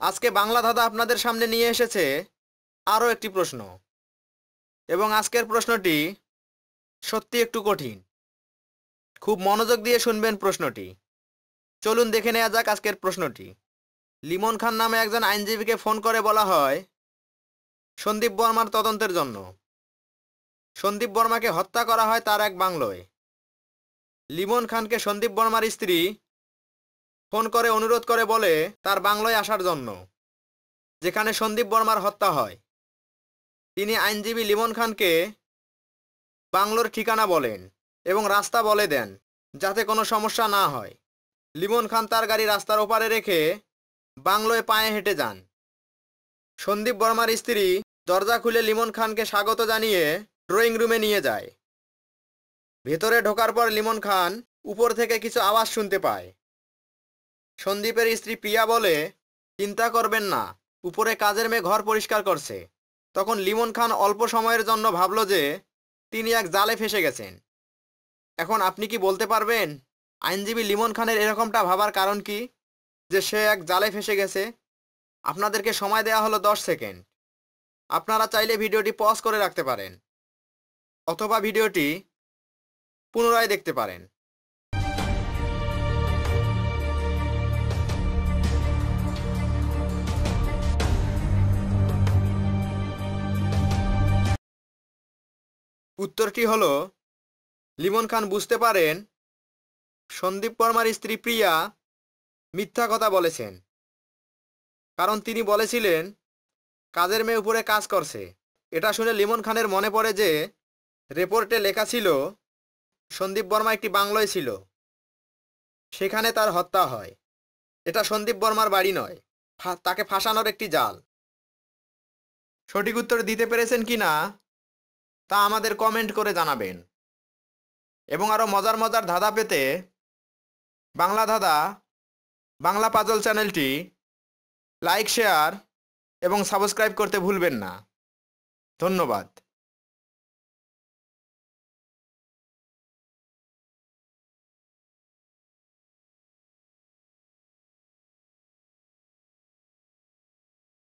আজকে বাংলা দাদা আপনাদের সামনে নিয়ে এসেছে আরও একটি প্রশ্ন। এবং আজকের প্রশ্নটি সত্যি একটু কঠিন। খুব মনোযোগ দিয়ে শুনবেন প্রশ্নটি। চলুন দেখে নেওয়া যাক আজকের প্রশ্নটি। লিমন খান নামে একজন আইনজীবীকে ফোন করে বলা হয়, সন্দীপ বর্মার তদন্তের জন্য। সন্দীপ বর্মাকে হত্যা করা হয় তার এক বাংলোয়। লিমন খানকে সন্দীপ বর্মার স্ত্রী ফোন করে, অনুরোধ করে বলে তার বাংলোয় আসার জন্য, যেখানে সন্দীপ বর্মার হত্যা হয়। তিনি আইনজীবী লিমন খানকে বাংলোর ঠিকানা বলেন এবং রাস্তা বলে দেন, যাতে কোনো সমস্যা না হয়। লিমন খান তার গাড়ি রাস্তার ওপারে রেখে বাংলোয় পায়ে হেঁটে যান। সন্দীপ বর্মার স্ত্রী দরজা খুলে লিমন খানকে স্বাগত জানিয়ে ড্রয়িং রুমে নিয়ে যায়। ভেতরে ঢোকার পর লিমন খান উপর থেকে কিছু আওয়াজ শুনতে পায়। সন্দীপের স্ত্রী প্রিয়া বলে, চিন্তা করবেন না, উপরে কাজের মেয়ে ঘর পরিষ্কার করছে। তখন লিমন খান অল্প সময়ের জন্য ভাবল যে, তিনি এক জালে ফেসে গেছেন। এখন আপনি কি বলতে পারবেন, আইনজীবী লিমন খানের এরকমটা ভাবার কারণ কি, যে সে এক জালে ফেসে গেছে? আপনাদেরকে সময় দেওয়া হলো দশ সেকেন্ড। আপনারা চাইলে ভিডিওটি পজ করে রাখতে পারেন, অথবা ভিডিওটি পুনরায় দেখতে পারেন। উত্তরটি হলো, লিমন খান বুঝতে পারেন, সন্দীপ বর্মার স্ত্রী প্রিয়া মিথ্যা কথা বলেছেন। কারণ তিনি বলেছিলেন, কাজের মেয়ে উপরে কাজ করছে। এটা শুনে লিমন খানের মনে পড়ে যে, রেপোর্টে লেখা ছিল, সন্দীপ বর্মা একটি বাংলোয় ছিল। সেখানে তার হত্যা হয়। এটা সন্দীপ বর্মার বাড়ি নয় তাকে ফাঁসানোর একটি জাল। সঠিক উত্তর দিতে পেরেছেন কি না? তা আমাদের কমেন্ট করে জানাবেন। এবং আরও মজার মজার ধাঁধা পেতে বাংলা ধাঁধা, বাংলা পাজল চ্যানেলটি লাইক শেয়ার এবং সাবস্ক্রাইব করতে ভুলবেন না। ধন্যবাদ।